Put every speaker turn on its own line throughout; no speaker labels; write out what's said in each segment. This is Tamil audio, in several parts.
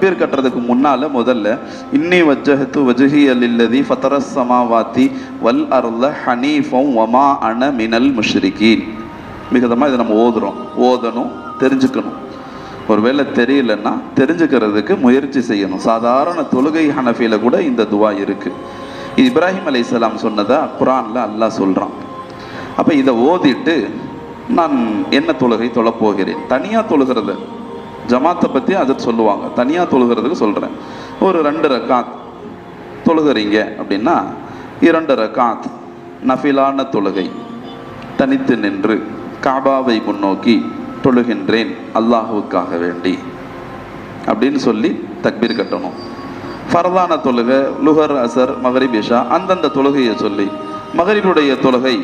தக்பீர் கட்டுறதுக்கு முன்னால் முதல்ல இன்னி வஜ்ஜஹத்து வஜ்ஹி அல்லதி ஃபத்தரஸ் சமாவாத்தி வல் அருள ஹனீஃபம் வமா அன மினல் முஷ்ரிகீன். மிகுதமாக இதை நம்ம ஓதுறோம். ஓதணும் தெரிஞ்சுக்கணும். ஒருவேளை தெரியலன்னா தெரிஞ்சுக்கிறதுக்கு முயற்சி செய்யணும். சாதாரண தொழுகை ஹனஃபியில் கூட இந்த துவா இருக்குது இப்ராஹிம் இப்ராஹிம் இஸ்லாம் சொன்னதை குரான்ல அல்லாஹ் சொல்கிறான் அப்போ இதை ஓதிட்டு நான் என்ன தொழுகை தொழப்போகிறேன்? போகிறேன் தொழுகிறது. ஜமாத்தை பற்றி அதை சொல்லுவாங்க. தனியாக தொழுகிறதுக்கு சொல்கிறேன் ஒரு ரெண்டு ரக்காத் தொழுகிறீங்க அப்படின்னா இரண்டு ரக்காத் நஃபிலான தொழுகை தனித்து நின்று காபாவை முன்னோக்கி தொழுகின்றேன் அல்லாஹுவுக்காக வேண்டி அப்படின்னு சொல்லி தக்பீர் கட்டணும். ஃபரதான தொழுகை லுஹர் அசர் மகரிப் இஷா அந்தந்த தொழுகையை சொல்லி மகரிபுடைய தொழுகை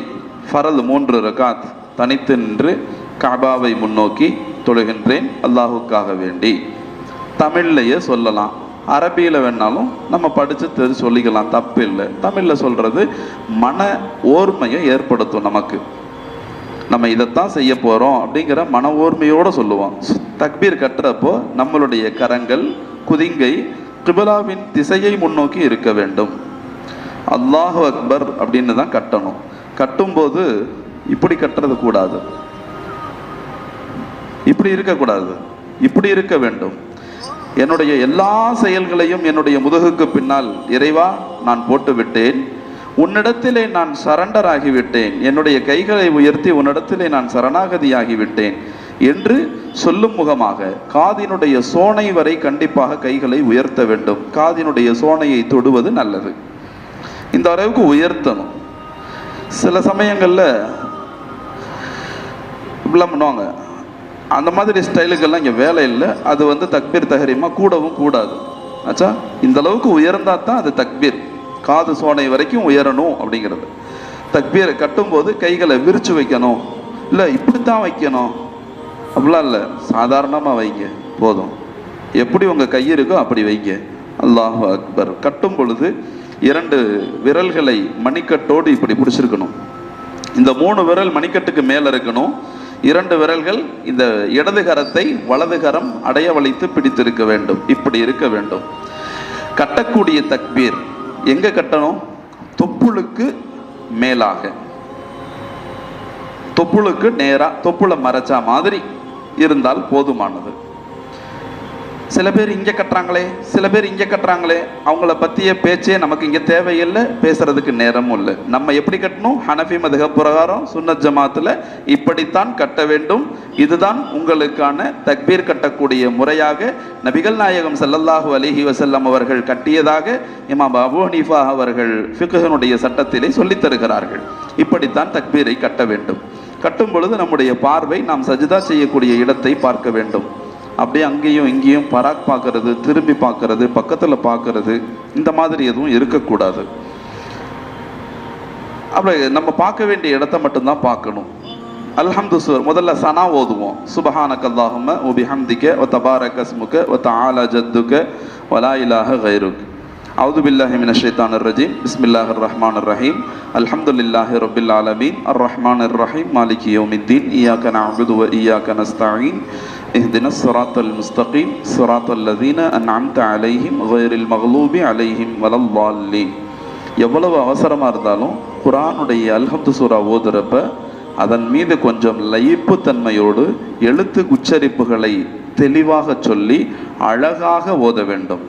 ஃபரல் மூன்று ரகாத் தனித்து நின்று காபாவை முன்னோக்கி தொழுகின்றேன் அல்லாஹுக்காக வேண்டி. தமிழ்லையே சொல்லலாம். அரபியில் வேணாலும் நம்ம படித்து தெரி சொல்லிக்கலாம். தப்பு இல்லை தமிழில் சொல்கிறது மன ஓர்மையை ஏற்படுத்தும் நமக்கு. நம்ம இதைத்தான் செய்ய போகிறோம் அப்படிங்கிற மன ஓர்மையோடு சொல்லுவோம். தக்பீர் கட்டுறப்போ நம்மளுடைய கரங்கள் குதிங்கை கிபிலாவின் திசையை முன்னோக்கி இருக்க வேண்டும். அல்லாஹு அக்பர் அப்படின்னு தான் கட்டணும். கட்டும்போது இப்படி கட்டுறது கூடாது. இப்படி இருக்கக்கூடாது. இப்படி இருக்க வேண்டும். என்னுடைய எல்லா செயல்களையும் என்னுடைய முதுகுக்கு பின்னால் இறைவா நான் போட்டுவிட்டேன். உன்னிடத்திலே நான் சரண்டர் ஆகிவிட்டேன் என்னுடைய கைகளை உயர்த்தி உன்னிடத்திலே நான் சரணாகதியாகிவிட்டேன். என்று சொல்லும் முகமாக காதினுடைய சோனை வரை கண்டிப்பாக கைகளை உயர்த்த வேண்டும். காதினுடைய சோனையை தொடுவது நல்லது. இந்த அளவுக்கு உயர்த்தணும். சில சமயங்களில் இப்படிலாம் பண்ணுவாங்க. அந்த மாதிரி ஸ்டைலுக்கெல்லாம் இங்கே வேலை இல்லை. அது வந்து தக்பீர் தகரியமாக கூடவும் கூடாது. ஆச்சா இந்த அளவுக்கு உயர்ந்தா தான் அது தக்பீர். காது சோனை வரைக்கும் உயரணும் அப்படிங்கிறது. தக்பீரை கட்டும்போது கைகளை விரிச்சு வைக்கணும். இல்லை இப்படித்தான் வைக்கணும். அப்படிலாம் இல்லை. சாதாரணமாக வைங்க. போதும். எப்படி உங்கள் கை இருக்கோ அப்படி வைங்க. அல்லாஹ் அக்பர். கட்டும் பொழுது இரண்டு விரல்களை மணிக்கட்டோடு இப்படி பிடிச்சிருக்கணும். இந்த மூணு விரல் மணிக்கட்டுக்கு மேலே இருக்கணும். இரண்டு விரல்கள் இந்த இடது கரத்தை வலது கரம் அடைய வளைத்து பிடித்திருக்க வேண்டும். இப்படி இருக்க வேண்டும். கட்டக்கூடிய தக்பீர் எங்க கட்டணும்? தொப்புளுக்கு மேலாக. தொப்புளுக்கு நேராக தொப்புளை மறைச்சா மாதிரி இருந்தால் போதுமானது. சில பேர் இங்கே கட்டுறாங்களே சில பேர் இங்கே கட்டுறாங்களே அவங்கள பற்றிய பேச்சே நமக்கு இங்கே தேவையில்லை பேசுகிறதுக்கு நேரமும் இல்லை. நம்ம எப்படி கட்டணும்? ஹனஃபி மதுக பிரகாரம் சுன்னத் ஜமாத்தில் இப்படித்தான் கட்ட வேண்டும். இதுதான் உங்களுக்கான தக்பீர் கட்டக்கூடிய முறையாக நபிகள் நாயகம் செல்லல்லாஹு அலிஹி வசல்லம் அவர்கள் கட்டியதாக இமாம் அபு ஹனீஃபா அவர்கள் ஃபிக்ஹனுடைய சட்டத்திலே சொல்லித் தருகிறார்கள். இப்படித்தான் தக்பீரை கட்ட வேண்டும். கட்டும் பொழுது நம்முடைய பார்வை நாம் சஜிதா செய்யக்கூடிய இடத்தை பார்க்க வேண்டும். அப்படியே அங்கேயும் இங்கேயும் பராக் பார்க்கறது திரும்பி பார்க்கறது பக்கத்தில் பார்க்கறது இந்த மாதிரி எதுவும் இருக்கக்கூடாது. அப்படி நம்ம பார்க்க வேண்டிய இடத்த மட்டும்தான் பார்க்கணும். அல்ஹம்து சுவர் முதல்ல சனா ஓதுவோம். சுபஹான கல்லாஹும வ பிஹம்திக வ தபாரக அஸ்முக வ தஆலா ஜத்துக கைருக். أعوذ بالله من الشيطان الرجيم بسم الله الرحمن الرحيم الحمد لله رب العالمين الرحمن الرحيم مالك يوم الدين إياك نعبد وإياك نستعين اهدنا الصراط المستقيم صراط الذين أنعمت عليهم غير المغلوب عليهم ولا الضالين எவ்வளவு அவசரமாக இருந்தாலும் குரானுடைய அல்ஹம்து சூரா ஓதுறப்ப அதன் மீது கொஞ்சம் லயிப்பு தன்மையோடு எழுத்து உச்சரிப்புகளை தெளிவாக சொல்லி அழகாக ஓத வேண்டும்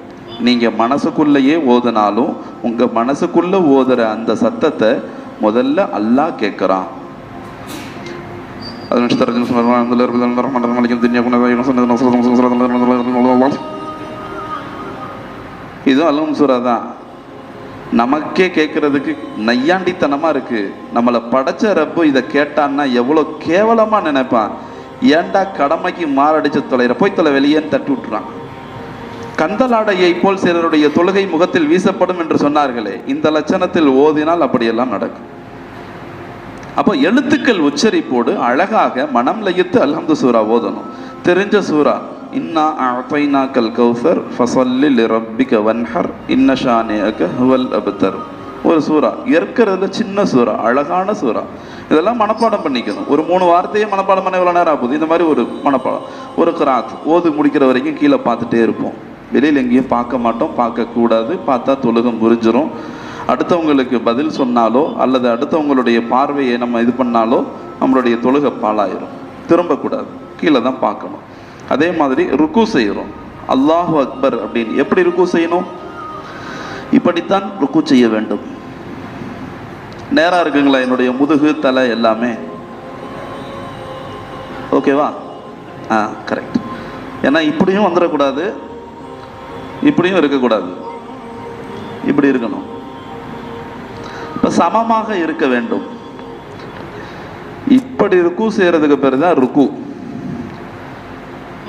நீங்கள் மனசுக்குள்ளேயே ஓதுனாலும் உங்கள் மனசுக்குள்ளே ஓதுற அந்த சத்தத்தை முதல்ல அல்லாஹ் கேட்குறான். இது அல்ஹம் சுரா தான். நமக்கே கேட்கறதுக்கு நையாண்டித்தனமா இருக்கு. நம்மளை படைச்ச ரப்பு இதை கேட்டான்னா எவ்வளோ கேவலமா நினைப்பான். ஏன்டா கடமைக்கு மாரடிச்சு தொலைற போய் தொலை வெளியேன்னு தட்டி விட்டுறான். கந்தலாடையை போல் சிலருடைய தொழுகை முகத்தில் வீசப்படும் என்று சொன்னார்களே இந்த லட்சணத்தில் ஓதினால் அப்படியெல்லாம் நடக்கும். அப்போ எழுத்துக்கள் உச்சரிப்போடு அழகாக மனம் லயித்து அல்ஹம்து சூரா ஓதணும். தெரிஞ்ச சூரா இன்னா கல் கௌசர் ஃபஸல்லி ரப்பிக வன்ஹர் இன்ன ஷானியக ஹுவல் அபுத்தர் ஒரு சூறா இருக்கிறதுல சின்ன சூறா அழகான சூறா இதெல்லாம் மனப்பாடம் பண்ணிக்கணும். ஒரு மூணு வார்த்தையே மனப்பாடம் பண்ண எவ்வளோ நேரம் ஆகுது? இந்த மாதிரி ஒரு மனப்பாடம். ஒரு கிராத் ஓது முடிக்கிற வரைக்கும் கீழே பார்த்துட்டே இருப்போம். வெளியில் எங்கேயும் பார்க்க மாட்டோம் பார்க்கக்கூடாது பார்த்தா தொழுகம் புரிஞ்சிரும் அடுத்தவங்களுக்கு பதில் சொன்னாலோ அல்லது அடுத்தவங்களுடைய பார்வையை நம்ம இது பண்ணாலோ நம்மளுடைய தொழுகை பாழாயிரும். திரும்பக்கூடாது. கீழே தான் பார்க்கணும். அதே மாதிரி ருக்கு செய்கிறோம் அல்லாஹு அக்பர் அப்படின்னு. எப்படி ருக்கு செய்யணும்? இப்படித்தான் ருக்கு செய்ய வேண்டும். நேராக இருக்குங்களா? என்னுடைய முதுகு தலை எல்லாமே. ஓகேவா ஆ கரெக்ட் ஏன்னா இப்படியும் வந்துடக்கூடாது. இப்படியும் இருக்கக்கூடாது. இப்படி இருக்கணும். இப்போ சமமாக இருக்க வேண்டும். இப்படி ருக்கு செய்யறதுக்கு பேர் தான் ருக்கு.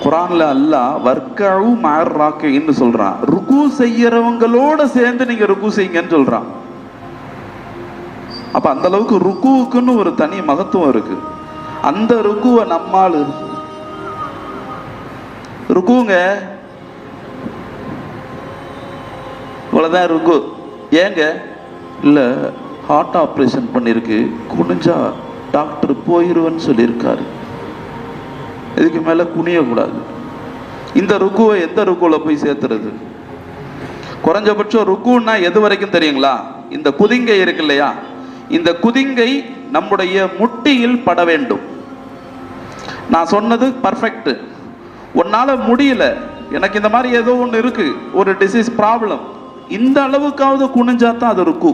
குரான்ல அல்லா வர்க்கழு மார் ராக்கைன்னு சொல்றான். ருக்கு செய்யறவங்களோட சேர்ந்து நீங்க ருக்கு செய்யுங்கன்னு சொல்றான். அப்ப அந்த அளவுக்கு ருக்குவுக்குன்னு ஒரு தனி மகத்துவம் இருக்கு. அந்த ருக்குவை நம்மால் ருக்குங்க இவ்வளவுதான் இருக்கும் ஏங்க? இல்லை ஹார்ட் ஆப்ரேஷன் பண்ணிருக்கு. குனிஞ்சா டாக்டர் போயிருவேன்னு சொல்லியிருக்காரு. இதுக்கு மேலே குனியக்கூடாது. இந்த ருக்குவை எந்த ருக்குவில் போய் சேர்த்துறது? குறைஞ்சபட்சம் ருக்குன்னா எது வரைக்கும் தெரியுங்களா? இந்த குதிங்கை இருக்கு இல்லையா? இந்த குதிங்கை நம்முடைய முட்டியில் பட வேண்டும். நான் சொன்னது பர்ஃபெக்ட் உன்னால் முடியல. எனக்கு இந்த மாதிரி ஏதோ ஒன்று இருக்கு. ஒரு டிசீஸ் ப்ராப்ளம் இந்த அளவுக்காவது குனிஞ்சா தான் அது ருக்கு.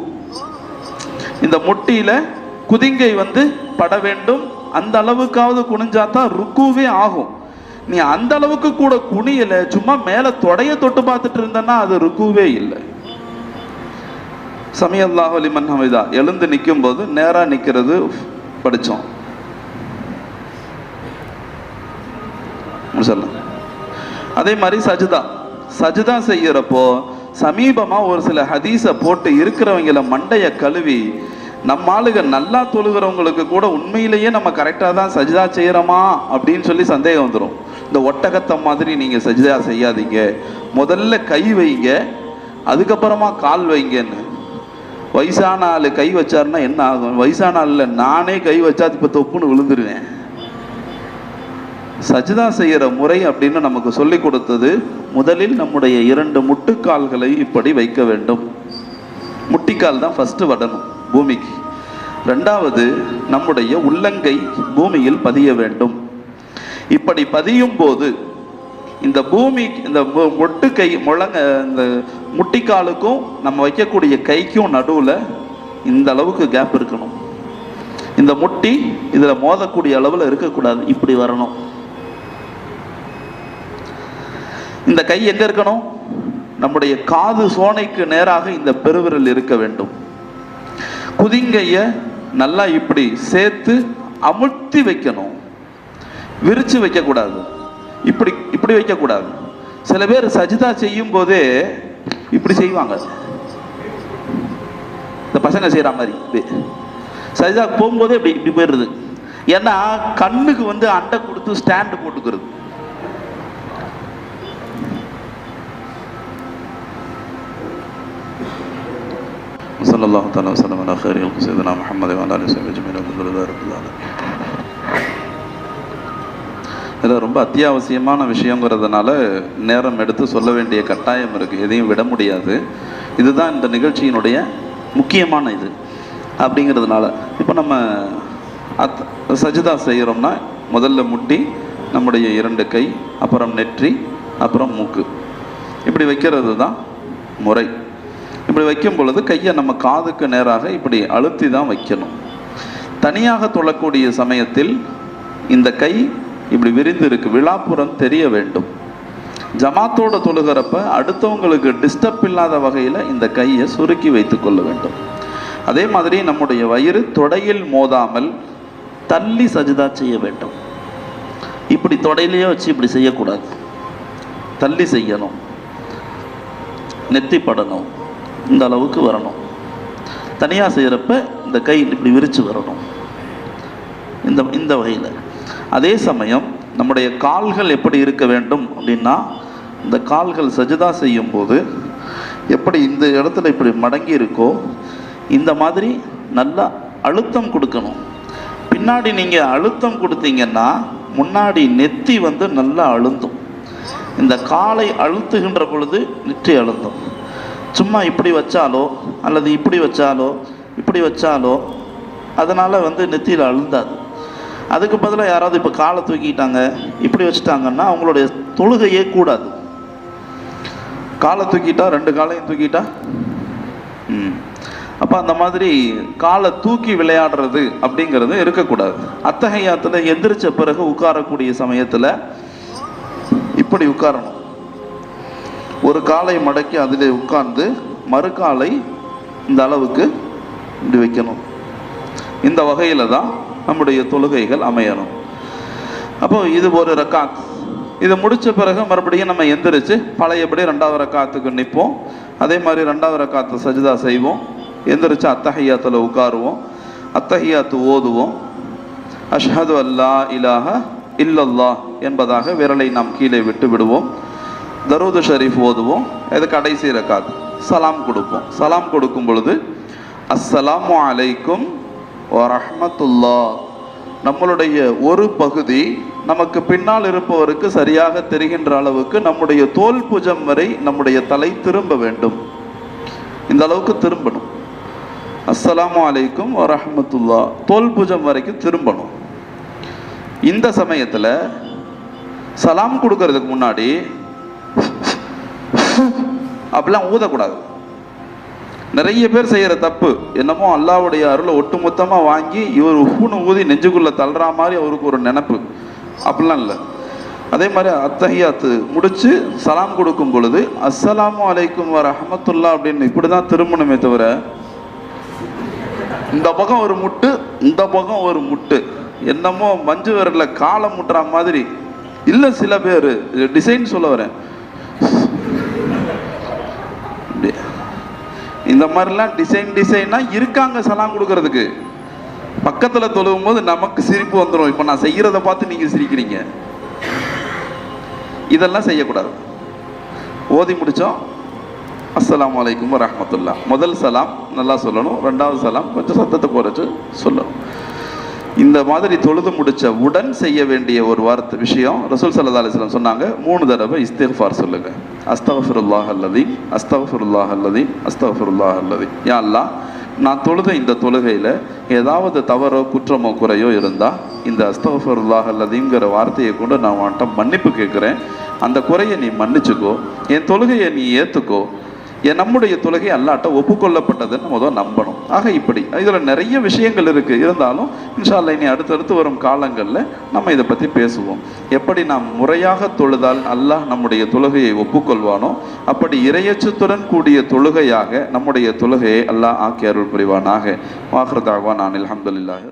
இந்த முட்டியில குதிங்கை வந்து பட வேண்டும். அந்த அளவுக்காவது குனிஞ்சா தான் ருக்குவே ஆகும். நீ அந்த அளவுக்கு கூட குனியல சும்மா மேல தொடைய தொட்டு பார்த்துட்டு இருந்தன்னா அது ருக்குவே இல்லை. சமியல்லாஹு லிமன் ஹமிதா. எழுந்து நிற்கும் போது நேரா நிற்கிறது படித்தோம் சொல்ல அதே மாதிரி சஜிதா. சஜிதா செய்யறப்போ சமீபமா ஒரு சில ஹதீஸை போட்டு இருக்கிறவங்கள மண்டைய கழுவி நம்ம ஆளுங்க நல்லா தொழுகிறவங்களுக்கு கூட உண்மையிலேயே நம்ம கரெக்டாக தான் சஜிதா செய்கிறோமா அப்படின்னு சொல்லி சந்தேகம் வந்துடும் இந்த ஒட்டகத்தை மாதிரி நீங்கள் சஜிதா செய்யாதீங்க. முதல்ல கை வைங்க அதுக்கப்புறமா கால் வைங்கன்னு. வயசான ஆள் கை வச்சாருன்னா என்ன ஆகும்? வயசான ஆள்ல நானே கை வச்சா இப்போ தொப்புன்னு விழுந்துருவேன். சஜிதா செய்கிற முறை அப்படின்னு நமக்கு சொல்லி கொடுத்தது முதலில் நம்முடைய இரண்டு முட்டுக்கால்களை இப்படி வைக்க வேண்டும். முட்டிக்கால் தான் ஃபஸ்ட்டு வடணும் பூமிக்கு. ரெண்டாவது நம்முடைய உள்ளங்கை பூமியில் பதிய வேண்டும். இப்படி பதியும் போது இந்த பூமி இந்த மொட்டு கை முழங்க இந்த முட்டிக்காலுக்கும் நம்ம வைக்கக்கூடிய கைக்கும் நடுவில் இந்த அளவுக்கு கேப் இருக்கணும். இந்த முட்டி இதில் மோதக்கூடிய அளவில் இருக்கக்கூடாது. இப்படி வரணும். இந்த கை எங்க இருக்கணும்? நம்முடைய காது சோனைக்கு நேராக இந்த பெருவிரல் இருக்க வேண்டும். குதிங்கைய நல்லா இப்படி சேர்த்து அமுழ்த்தி வைக்கணும். விரிச்சு வைக்கக்கூடாது. இப்படி இப்படி வைக்கக்கூடாது. சில பேர் சஜிதா செய்யும் போதே இப்படி செய்வாங்க. இந்த பசங்க செய்கிற மாதிரி சஜிதா போகும்போதே இப்படி இப்படி போயிடுது ஏன்னா கண்ணுக்கு வந்து அண்டை கொடுத்து ஸ்டாண்டு போட்டுக்கிறது. صلى الله تعالى وسلم على خير خلق سيدنا محمد وعلى اله وصحبه اجمعين والحمد لله رب العالمين இதில் ரொம்ப அத்தியாவசியமான விஷயங்கிறதுனால நேரம் எடுத்து சொல்ல வேண்டிய கட்டாயம் இருக்குது எதையும் விட முடியாது இதுதான் இந்த நிகழ்ச்சியினுடைய முக்கியமான இது அப்படிங்கிறதுனால இப்போ நம்ம அத் சஜிதா செய்கிறோம்னா முதல்ல முட்டி நம்முடைய இரண்டு கை அப்புறம் நெற்றி அப்புறம் மூக்கு இப்படி வைக்கிறது தான் முறை இப்படி வைக்கும் பொழுது கையை நம்ம காதுக்கு நேராக இப்படி அழுத்தி தான் வைக்கணும். தனியாக தொழக்கூடிய சமயத்தில் இந்த கை இப்படி விரிந்து இருக்கு விழாப்புறம் தெரிய வேண்டும். ஜமாத்தோட தொழுகிறப்ப அடுத்தவங்களுக்கு டிஸ்டர்ப் இல்லாத வகையில் இந்த கையை சுருக்கி வைத்து கொள்ள வேண்டும். அதே மாதிரி நம்முடைய வயிறு தொடையில் மோதாமல் தள்ளி சஜிதா செய்ய வேண்டும். இப்படி தொடையிலேயே வச்சு இப்படி செய்யக்கூடாது. தள்ளி செய்யணும். நெத்தி படணும் இந்த அளவுக்கு வரணும். தனியாக செய்கிறப்ப இந்த கை இப்படி விரித்து வரணும். இந்த இந்த வகையில். அதே சமயம் நம்முடைய கால்கள் எப்படி இருக்க வேண்டும் அப்படின்னா இந்த கால்கள் சஜிதா செய்யும்போது எப்படி இந்த இடத்துல இப்படி மடங்கி இருக்கோ இந்த மாதிரி நல்லா அழுத்தம் கொடுக்கணும். பின்னாடி நீங்கள் அழுத்தம் கொடுத்தீங்கன்னா முன்னாடி நெத்தி வந்து நல்லா அழுந்தும். இந்த காலை அழுத்துகின்ற பொழுது நெற்றி அழுந்தும். சும்மா இப்படி வச்சாலோ அல்லது இப்படி வச்சாலோ இப்படி வச்சாலோ அதனால் வந்து நெத்தியில் அழுந்தாது. அதுக்கு பதிலாக யாராவது இப்போ காலை தூக்கிட்டாங்க இப்படி வச்சுட்டாங்கன்னா அவங்களுடைய தொழுகையே கூடாது. காலை தூக்கிட்டா ரெண்டு காலையும் தூக்கிட்டா? ம். அப்போ அந்த மாதிரி காலை தூக்கி விளையாடுறது அப்படிங்கிறது இருக்கக்கூடாது. அத்தகையாத்தில் எந்திரிச்ச பிறகு உட்காரக்கூடிய சமயத்தில் இப்படி உட்காரணும். ஒரு காலை மடக்கி அதில் உட்கார்ந்து மறுகாலை இந்த அளவுக்கு இப்படி வைக்கணும். இந்த வகையில் தான் நம்முடைய தொழுகைகள் அமையணும். அப்போ இது ஒரு ரக்காத். இதை முடித்த பிறகு மறுபடியும் நம்ம எந்திரிச்சு பழையபடி ரெண்டாவது ரக்காத்துக்கு நிற்போம். அதே மாதிரி ரெண்டாவது ரக்காத்து சஜிதா செய்வோம். எந்திரிச்சு அத்தஹையாத்தில் உட்காருவோம். அத்தஹையாத்து ஓதுவோம். அஷ்ஹது அல்லா இலாஹ இல்லல்லா என்பதாக விரலை நாம் கீழே விட்டு விடுவோம். தரூது ஷரீஃப் ஓதுவோம். இது கடைசி ரக்காத். சலாம் கொடுப்போம். சலாம் கொடுக்கும் பொழுது அஸ்ஸலாமு அலைக்கும் வரஹ்மத்துல்லா. நம்மளுடைய ஒரு பகுதி நமக்கு பின்னால் இருப்பவருக்கு சரியாக தெரிகின்ற அளவுக்கு நம்முடைய தோல் புஜம் வரை நம்முடைய தலை திரும்ப வேண்டும். இந்த அளவுக்கு திரும்பணும். அஸ்ஸலாமு அலைக்கும் வரஹ்மத்துல்லா. தோல் புஜம் வரைக்கும் திரும்பணும். இந்த சமயத்தில் சலாம் கொடுக்கறதுக்கு முன்னாடி அப்படிலாம் ஊதக்கூடாது. நிறைய பேர் செய்கிற தப்பு என்னமோ அல்லாவுடைய அருளை ஒட்டுமொத்தமாக வாங்கி இவர் ஹூனு ஊதி நெஞ்சுக்குள்ளே தள்ளுற மாதிரி அவருக்கு ஒரு நினப்பு. அப்படிலாம் இல்லை. அதே மாதிரி அத்தகையாத்து முடிச்சு சலாம் கொடுக்கும் பொழுது அஸ்ஸலாமு அலைக்கும் வர அஹமத்துல்லா அப்படின்னு இப்படி தான் திரும்பணுமே தவிர இந்த பக்கம் ஒரு முட்டு இந்த பக்கம் ஒரு முட்டு. என்னமோ மஞ்சு விரல்ல காலை முட்டுற மாதிரி. இல்லை சில பேர் டிசைன் சொல்ல வரேன். இந்த மாதிரிலாம் டிசைன் டிசைனாக இருக்காங்க சலாம் கொடுக்கறதுக்கு. பக்கத்தில் தொழுவும் போது நமக்கு சிரிப்பு வந்துடும் இப்போ நான் செய்கிறத பார்த்து நீங்கள் சிரிக்கிறீங்க. இதெல்லாம் செய்யக்கூடாது. ஓதி முடித்தோம் அஸ்லாம் வலைக்கம் வரமத்துல்லா முதல் சலாம் நல்லா சொல்லணும். ரெண்டாவது சலாம் கொஞ்சம் சத்தத்தை குறைச்சு சொல்லணும். இந்த மாதிரி தொழுது முடிச்ச உடன் செய்ய வேண்டிய ஒரு வார்த்தை விஷயம். ரசூல் சல்லா அலிஸ்லாம் சொன்னாங்க மூணு தடவை இஸ்திஃபார் சொல்லுங்க. அஸ்தகஃபுருல்லாஹ் அல்லதி அஸ்தகஃபுருல்லாஹ் அல்லதி அஸ்தகஃபுருல்லாஹ் அல்லதி. யா அல்லா நான் தொழுத இந்த தொழுகையில் ஏதாவது தவறோ குற்றமோ குறையோ இருந்தால் இந்த அஸ்தகஃபுருல்லாஹ் அல்லதிங்கிற வார்த்தையை கொண்டு நான் உன்கிட்ட மன்னிப்பு கேட்குறேன். அந்த குறையை நீ மன்னிச்சுக்கோ என் தொழுகையை நீ ஏற்றுக்கோ நம்முடைய தொழுகை அல்லாட்ட ஒப்புக்கொள்ளப்பட்டதுன்னு முதல் நம்பணும். ஆக இப்படி. இதில் நிறைய விஷயங்கள் இருக்குது இருந்தாலும் இன்ஷால்ல இனி அடுத்தடுத்து வரும் காலங்களில் நம்ம இதை பற்றி பேசுவோம். எப்படி நாம் முறையாக தொழுதால் அல்லாஹ் நம்முடைய தொழுகையை ஒப்புக்கொள்வானோ அப்படி இரையச்சத்துடன் கூடிய தொழுகையாக நம்முடைய தொழுகையை அல்லாஹ் ஆக்கி அருள் புரிவானாக. வாஹ்ரதாகவான் நான் அல்ஹம்துலில்லாஹி